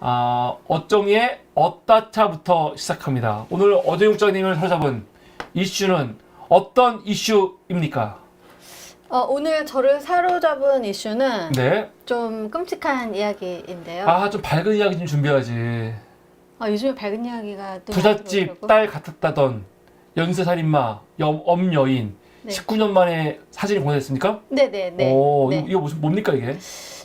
아, 어정의 어따차부터 시작합니다. 오늘 어정국장님을 사로잡은 이슈는 어떤 이슈입니까? 어, 오늘 저를 사로잡은 이슈는 네. 좀 끔찍한 이야기인데요. 아, 좀 밝은 이야기 좀 준비하지. 아, 요즘에 밝은 이야기가 또 부잣집 딸 같았다던 연쇄살인마, 염, 엄여인. 네. 19년 만에 사진이 공개됐습니까? 네네네. 오, 네. 이거, 이거 무슨 뭡니까 이게?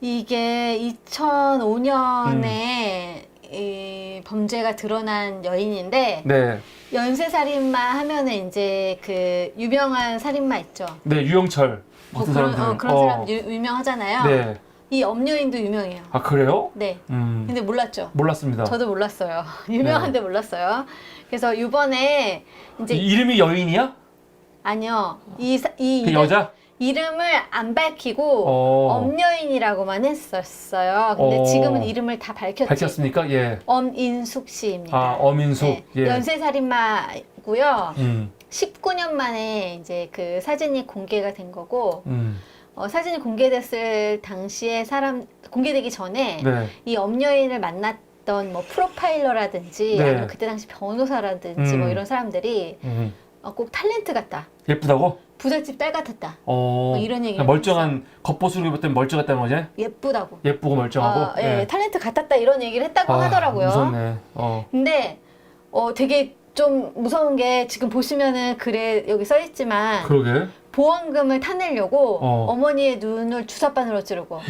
이게 2005년에 이 범죄가 드러난 여인인데 네, 연쇄 살인마 하면은 이제 그 유명한 살인마 있죠. 네 유영철 뭐 같은 그런 사람들. 어, 그런 사람 유, 유명하잖아요. 네, 이 엄여인도 유명해요. 아 그래요? 네. 음, 근데 몰랐죠. 몰랐습니다. 저도 몰랐어요. 유명한데 몰랐어요. 그래서 이번에 이제 이, 이름이 여인이야? 아니요. 이, 사- 이그 이름, 여자? 이름을 안 밝히고 어. 엄여인이라고만 했었어요. 근데 어. 지금은 이름을 다 밝혔지. 밝혔습니까? 예. 엄인숙 씨입니다. 아 어민숙. 네. 예. 연쇄살인마고요. 음, 19년 만에 이제 그 사진이 공개가 된 거고 음, 어, 사진이 공개됐을 당시에 사람 공개되기 전에 네. 이 엄여인을 만났던 뭐 프로파일러라든지 네. 아니면 그때 당시 변호사라든지 음. 뭐 이런 사람들이 음. 어, 꼭 탤런트 같다. 예쁘다고? 부잣집 딸 같았다. 어. 뭐 이런 얘기를 멀쩡한 겉보수로 입었더니 멀쩡했다는 거지? 예쁘다고. 예쁘고 멀쩡하고. 어, 예, 탤런트 같았다 이런 얘기를 했다고 아, 하더라고요. 무섭네. 어. 근데 어, 되게 좀 무서운 게 지금 보시면은 글에 여기 써 있지만 그러게. 보험금을 타내려고 어. 어. 머니의 눈을 주사바늘로 찌르고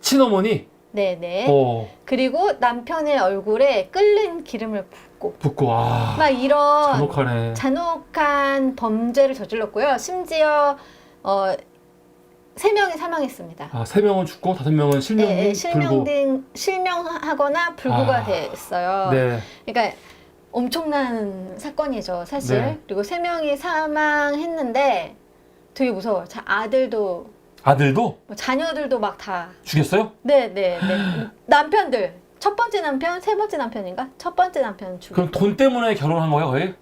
친어머니. 네네 어. 그리고 남편의 얼굴에 끓는 기름을 붓고 붙고 와. 막 이런 잔혹하네. 잔혹한 범죄를 저질렀고요 심지어 어, 세 명이 사망했습니다 아, 세 명은 죽고 다섯 명은 실명 예, 예, 불구. 실명하거나 불구가 아. 됐어요 네. 그러니까 엄청난 사건이죠, 사실. 네. 그리고 세 명이 사망했는데 되게 무서워요. 자, 아들도 아들도 뭐 자녀들도 막 다. 죽였어요? 네, 네, 네. 남편들. 첫 번째 남편, 세 번째 남편인가? 첫 번째 남편 죽. 그럼 돈 때문에 결혼한 거예요, 거의?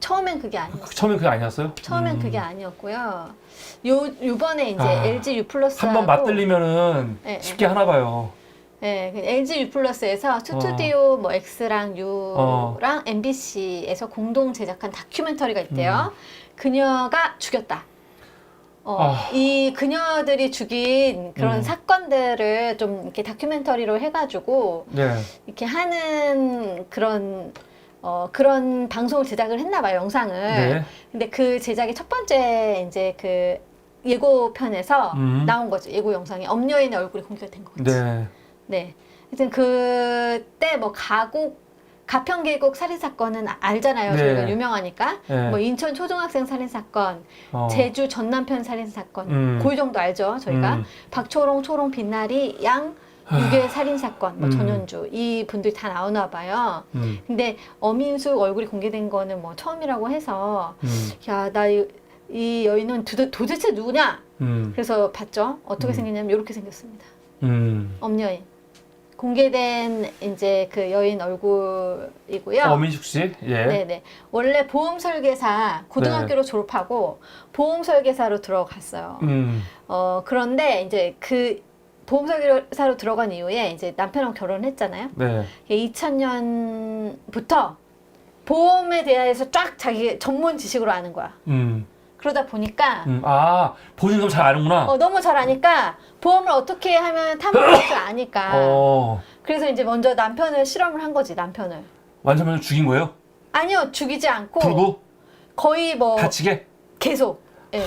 처음엔 그게 아니었어요. 처음엔 그게 아니었어요? 처음엔 음. 그게 아니었고요. 요 요번에 이제 아, LG U 플러스 한 번 맞들리면은 네, 쉽게 하나 봐요. 네, 그 LG U 플러스에서 스튜디오 뭐 X랑 U랑 MBC에서 공동 제작한 다큐멘터리가 있대요. 그녀가 죽였다. 어, 아. 이 그녀들이 죽인 그런 음. 사건들을 좀 이렇게 다큐멘터리로 해가지고 네. 이렇게 하는 그런 어, 그런 방송을 제작을 했나 봐요, 영상을. 네. 근데 그 제작의 첫 번째 이제 그 예고편에서 음. 나온 거죠. 예고 영상에 엄여인의 얼굴이 공개가 된 거지. 네. 네. 하여튼 그때 뭐 가곡 가평계곡 살인 사건은 아- 알잖아요. 네. 저희가 유명하니까. 네. 뭐 인천 초등학생 살인 사건, 어. 제주 전 남편 살인 사건. 음. 그 정도 알죠, 저희가. 음. 박초롱, 초롱, 빛나리, 양 유괴 살인 사건, 뭐 음. 전현주 이 분들이 다 나오나 봐요. 음. 근데 어민숙 얼굴이 공개된 거는 뭐 처음이라고 해서 음. 야, 나이 여인은 도, 도대체 누구냐? 음. 그래서 봤죠. 어떻게 음. 생겼냐면 이렇게 생겼습니다. 음. 엄여인. 공개된 이제 그 여인 얼굴이고요. 어민숙 씨? 예. 네네. 원래 보험 설계사 고등학교로 졸업하고 보험 설계사로 들어갔어요. 음. 어 그런데 이제 그 보험 설계사로 들어간 이후에 이제 남편하고 결혼했잖아요. 네. 2000년부터 보험에 대해서 쫙 자기 전문 지식으로 아는 거야. 음. 그러다 보니까 음. 아, 본인 그럼 잘 아는구나. 어, 너무 잘 아니까 보험을 어떻게 하면 탐험할 줄 아니까. 어. 그래서 이제 먼저 남편을 실험을 한 거지 남편을. 완전 먼저 죽인 거예요? 아니요 죽이지 않고 불구? 거의 뭐 다치게? 계속. 예.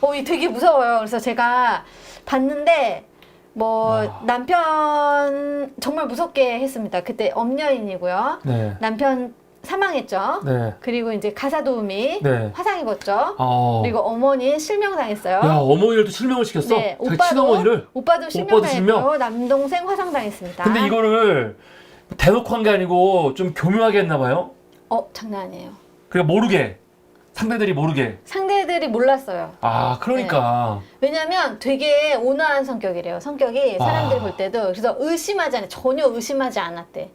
어, 이 되게 무서워요. 그래서 제가 봤는데 뭐 아. 남편 정말 무섭게 했습니다. 그때 엄여인이고요. 네. 남편 사망했죠. 네. 그리고 이제 가사 도우미 네. 화상 입었죠. 어. 그리고 어머니 실명당했어요. 야, 어머니를 또 실명을 시켰어? 네, 자기 오빠도 친어머니를? 오빠도 실명당했고 실명? 남동생 화상당했습니다. 근데 이거를 대놓고 한 게 아니고 좀 교묘하게 했나 봐요? 어 장난 아니에요. 그러니까 모르게. 상대들이 모르게. 상대들이 몰랐어요. 아, 그러니까. 왜냐면 되게 온화한 성격이래요. 성격이 사람들이 아. 볼 때도 그래서 의심하지 않아 전혀 의심하지 않았대.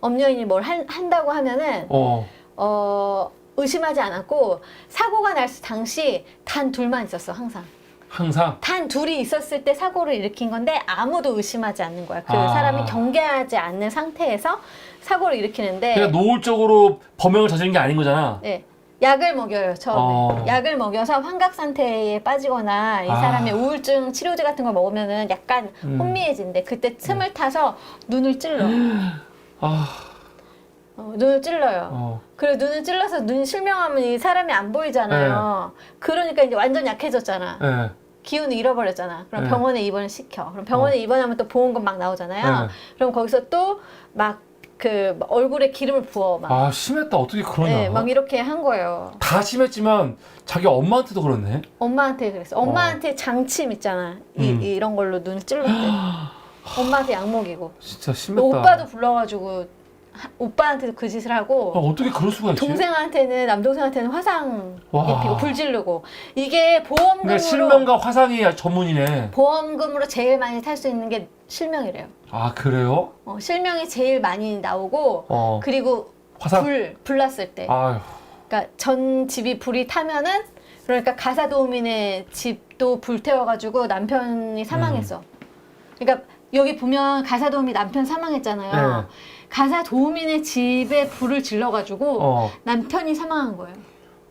엄여인이 뭘 한, 한다고 하면은 어. 어 의심하지 않았고 사고가 날 당시 단 둘만 있었어 항상. 항상 단 둘이 있었을 때 사고를 일으킨 건데 아무도 의심하지 않는 거야. 그 아. 사람이 경계하지 않는 상태에서 사고를 일으키는데 그러니까 노골적으로 범행을 저지른 게 아닌 거잖아. 네. 약을 먹여요 처음에 어. 약을 먹여서 환각 상태에 빠지거나 이 아. 사람이 우울증 치료제 같은 걸 먹으면은 약간 음. 혼미해진대 그때 틈을 타서 눈을 찔러 아, 어, 눈을 찔러요 어. 그래 눈을 찔러서 눈이 실명하면 이 사람이 안 보이잖아요 그러니까 이제 완전 약해졌잖아 예. 기운을 잃어버렸잖아 그럼 네. 병원에 입원을 시켜 그럼 병원에 입원하면 또 보험금 막 나오잖아요 네. 그럼 거기서 또 막 그 얼굴에 기름을 부어 막, 아, 심했다. 어떻게 그러냐. 네, 막 이렇게 한 거예요 다 심했지만 자기 엄마한테도 그렇네. 엄마한테 그랬어. 엄마한테 장침 있잖아. 이, 음. 이런 걸로 눈을 찔렀대. 엄마한테 약 먹이고. 진짜 심했다. 오빠도 불러가지고 하- 오빠한테도 그 짓을 하고 아, 어떻게 그럴 수가 있지? 동생한테는 남동생한테는 화상 와. 입히고 불 지르고 이게 보험금으로 그러니까 실명과 화상이 전문이네. 보험금으로 제일 많이 탈 수 있는 게 실명이래요. 아, 그래요? 어, 실명이 제일 많이 나오고 어. 그리고 화상. 불 불났을 때. 아유. 그러니까 전 집이 불이 타면은 그러니까 가사 도우민의 집도 불태워가지고 남편이 사망했어. 그러니까 여기 보면 가사 도우미 남편 사망했잖아요. 네. 가사 도우민의 집에 불을 질러가지고 어. 남편이 사망한 거예요.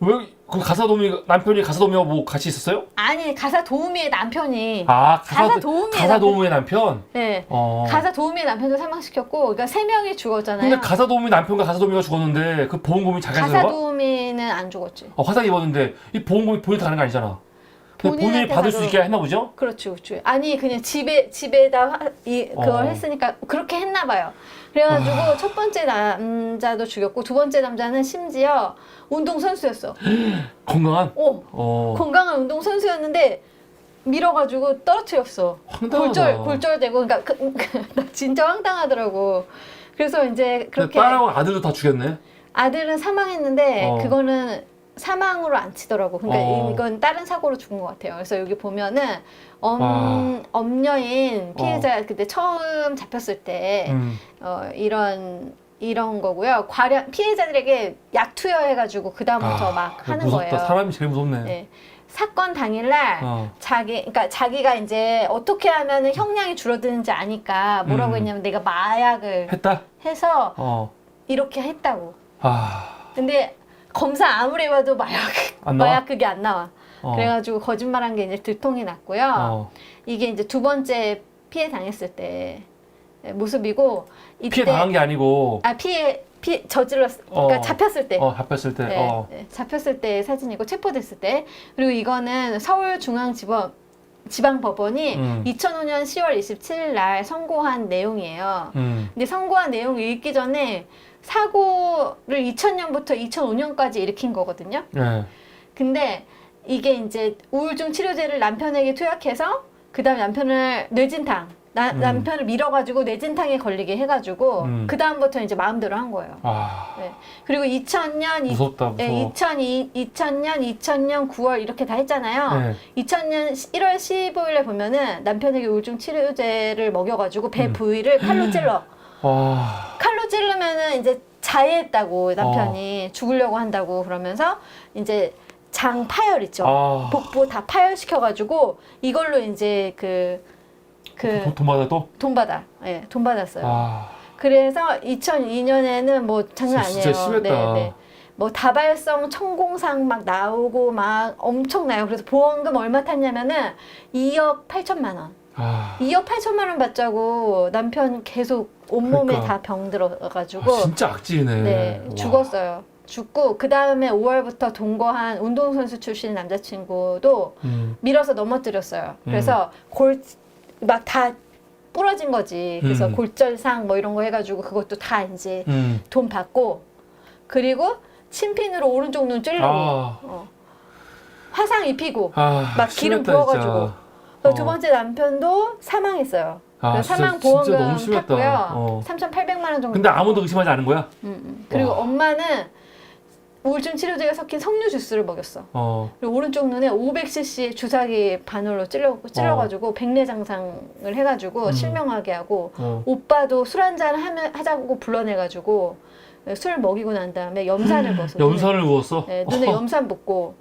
왜, 그 가사 도우미, 남편이 가사 도우미와 뭐 같이 있었어요? 아니 가사 도우미의 남편이 아, 가사 도우미의 가사 도우미의 남편? 네. 어. 가사 도우미의 남편도 사망시켰고 그러니까 세 명이 죽었잖아요. 근데 가사 도우미 남편과 가사 도우미가 죽었는데 그 보험금이 자기가 들어가? 가사도우미는 안 죽었지. 어, 화상 입었는데 이 보험금이 본인한테 가는 거 아니잖아. 본인이 본인한테 받을 수 있게 했나 보죠? 그렇지, 그렇지. 아니 그냥 집에 집에다 화, 이 그걸 어. 했으니까 그렇게 했나 봐요. 그래가지고 첫 번째 남자도 죽였고 두 번째 남자는 심지어 운동 선수였어. 건강한? 오 어. 건강한 운동 선수였는데 밀어가지고 떨어뜨렸어. 황당하다. 골절 골절되고 그러니까 그, 나 진짜 황당하더라고. 그래서 이제 그렇게 딸하고 아들도 다 죽였네. 아들은 사망했는데 어. 그거는 사망으로 안 치더라고. 그러니까 어. 이건 다른 사고로 죽은 것 같아요. 그래서 여기 보면은 엄, 와. 엄녀인 피해자 그때 처음 잡혔을 때 음. 어, 이런 이런 거고요. 과량 피해자들에게 약 투여해가지고 그 다음부터 아, 막 하는 무섭다. 거예요. 사람이 제일 무섭네. 네. 사건 당일날 어. 자기, 그러니까 자기가 이제 어떻게 하면은 형량이 줄어드는지 아니까 뭐라고 음. 했냐면 내가 마약을 했다? 해서 어. 이렇게 했다고. 아. 근데 검사 아무리 해봐도 마약 안 나와? 마약 그게 안 나와. 어. 그래가지고 거짓말한 게 이제 들통이 났고요. 어. 이게 이제 두 번째 피해 당했을 때 모습이고 이때 피해 당한 게 아니고 아 피해 피 저질렀 그러니까 어. 잡혔을 때. 어, 잡혔을 때. 네, 어. 네, 잡혔을 때 사진이고 체포됐을 때 그리고 이거는 서울중앙지법 지방법원이 음. 2005년 10월 27일 날 선고한 내용이에요. 음. 근데 선고한 내용을 읽기 전에 사고를 2000년부터 2005년까지 일으킨 거거든요. 네. 근데 이게 이제 우울증 치료제를 남편에게 투약해서 그다음에 남편을 뇌진탕 나- 음. 남편을 밀어가지고 뇌진탕에 걸리게 해가지고 음. 그 다음부터 이제 마음대로 한 거예요. 아. 네. 그리고 2000년 이- 무섭다, 무서워. 네, 2002, 2000년, 2000년 9월 이렇게 다 했잖아요. 네. 2000년 1월 15일에 보면은 남편에게 우울증 치료제를 먹여가지고 배 음. 부위를 칼로 찔러. 와. 칼로 찌르면은 이제 자해했다고 남편이 죽으려고 한다고 그러면서 이제 장 파열 있죠. 아. 복부 다 파열시켜가지고 이걸로 이제 그, 그, 돈, 돈 받아 또? 돈 받아. 예, 돈 받았어요. 아. 그래서 2002년에는 뭐 장난 진짜 아니에요. 심했다. 뭐 다발성 천공상 막 나오고 막 엄청나요. 그래서 보험금 얼마 탔냐면은 2억 8천만 원. 아. 2억 8천만 원 받자고 남편 계속 온몸에 그러니까. 다 병 들어가지고 아, 진짜 악질이네. 네, 와. 죽었어요. 죽고 그 다음에 5월부터 동거한 운동선수 출신 남자친구도 음. 밀어서 넘어뜨렸어요. 그래서 골 막 다 부러진 거지. 그래서 음. 골절상 뭐 이런 거 해가지고 그것도 다 이제 음. 돈 받고 그리고 침핀으로 오른쪽 눈 찔르고 아. 어. 화상 입히고 아. 막 기름 심했다, 부어가지고. 진짜. 어. 두 번째 남편도 사망했어요. 아, 그래서 진짜- 사망 진짜 보험금 너무 심했다. 탔고요. 어. 3,800만 원 정도. 근데 아무도 의심하지 않은 거야? 음, 음. 그리고 와. 엄마는 우울증 치료제가 섞인 석류 주스를 먹였어. 어. 그리고 오른쪽 눈에 500cc 주사기 바늘로 찔러 찔러가지고 백내장상을 해가지고 음. 실명하게 하고 어. 오빠도 술 한잔 하자고 불러내가지고 술 먹이고 난 다음에 염산을 벗어. 염산을 부었어? 눈에, 네, 눈에 염산 붓고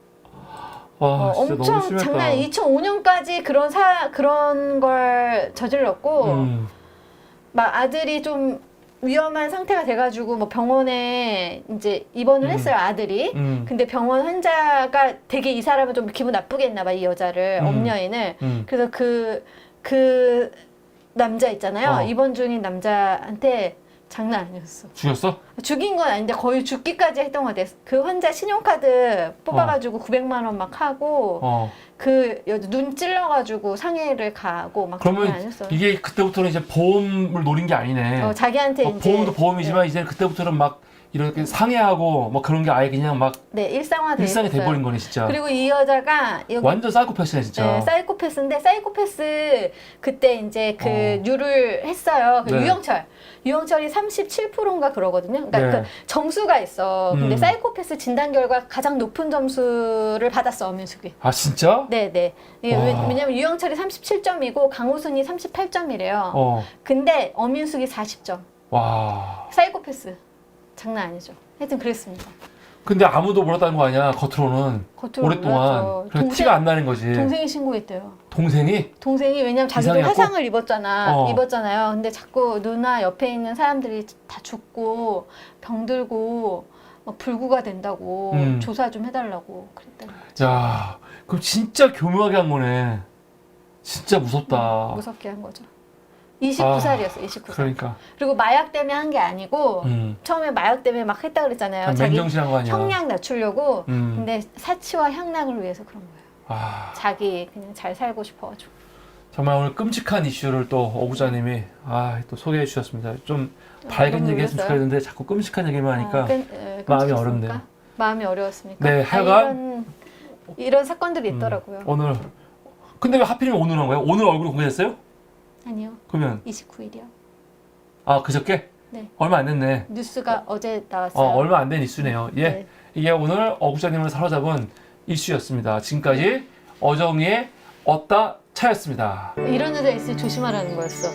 와, 어, 아, 진짜 엄청 너무 심했다. 장난 2005년까지 그런 사 그런 걸 저질렀고 음, 막 아들이 좀 위험한 상태가 돼가지고 뭐 병원에 이제 입원을 음. 했어요 아들이. 음, 근데 병원 환자가 되게 이 사람은 좀 기분 나쁘게 했나 봐 이 여자를 음. 엄여인을. 음. 그래서 그 그 남자 있잖아요 어. 입원 중인 남자한테 장난 아니었어. 죽였어? 죽인 건 아닌데 거의 죽기까지 했던 것 같아. 그 환자 신용카드 뽑아가지고 900만 원 막 하고 어. 그 여자 눈 찔러가지고 상해를 가고 막 장난 그러면 아니었어. 이게 그때부터는 이제 보험을 노린 게 아니네. 어, 자기한테 어, 이제 보험도 보험이지만 이제 그때부터는 막 이렇게 상해하고 뭐 그런 게 아예 그냥 막 네 일상화돼 일상이. 돼버린 거네 진짜. 그리고 이 여자가 여기 완전 사이코패스네 진짜. 네, 사이코패스인데 사이코패스 그때 이제 그 어. 유를 했어요. 그 네. 유영철. 유영철이 37%인가 그러거든요. 그러니까 네. 그 점수가 있어. 근데 음. 사이코패스 진단 결과 가장 높은 점수를 받았어, 엄윤숙이. 아 진짜? 네, 네. 이게 와. 왜- 왜냐면 유영철이 37점이고 강호순이 38점이래요. 어. 근데 엄윤숙이 40점. 와. 사이코패스. 장난 아니죠. 하여튼 그랬습니다. 근데 아무도 몰랐다는 거 아니야 겉으로는 겉으로 오랫동안. 몰랐죠. 그래 티가 안 나는 거지. 동생이 신고했대요. 동생이 동생이 왜냐면 자기도 이상해갖고? 화상을 입었잖아 어. 입었잖아요 근데 자꾸 누나 옆에 있는 사람들이 다 죽고 병들고 막 불구가 된다고 음. 조사 좀 해달라고 그랬다는 거지 야, 그럼 진짜 교묘하게 한 거네. 진짜 무섭다. 무섭게 한 거죠 29살이었어 29살 그러니까. 그리고 마약 때문에 한 게 아니고 음. 처음에 마약 때문에 막 했다 그랬잖아요 그냥 자기 맨정신한 거 아니야. 형량 낮추려고 음. 근데 사치와 향락을 위해서 그런 거예요 아, 자기 그냥 잘 살고 싶어가지고 정말 오늘 끔찍한 이슈를 또 어부자님이 아, 또 소개해 주셨습니다. 좀 밝은 너무 얘기 했으면 놀랐어요. 좋겠는데 자꾸 끔찍한 얘기만 하니까 아, 끈- 에, 마음이 끔찍했습니까? 어렵네요. 마음이 어려웠습니까? 네, 아, 하여간- 이런, 이런 사건들이 음, 있더라고요. 오늘 근데 왜 하필이면 오늘 한 거야? 오늘 얼굴이 공개됐어요? 아니요, 그러면 29일이요. 아 그저께? 네. 얼마 안 됐네. 뉴스가 어제 나왔어요. 어, 얼마 안 된 이슈네요. 예. 네. 이게 오늘 어부자님을 사로잡은 이슈였습니다. 지금까지 어정이의 얻다 차였습니다. 이런 여자 있으면 조심하라는 거였어.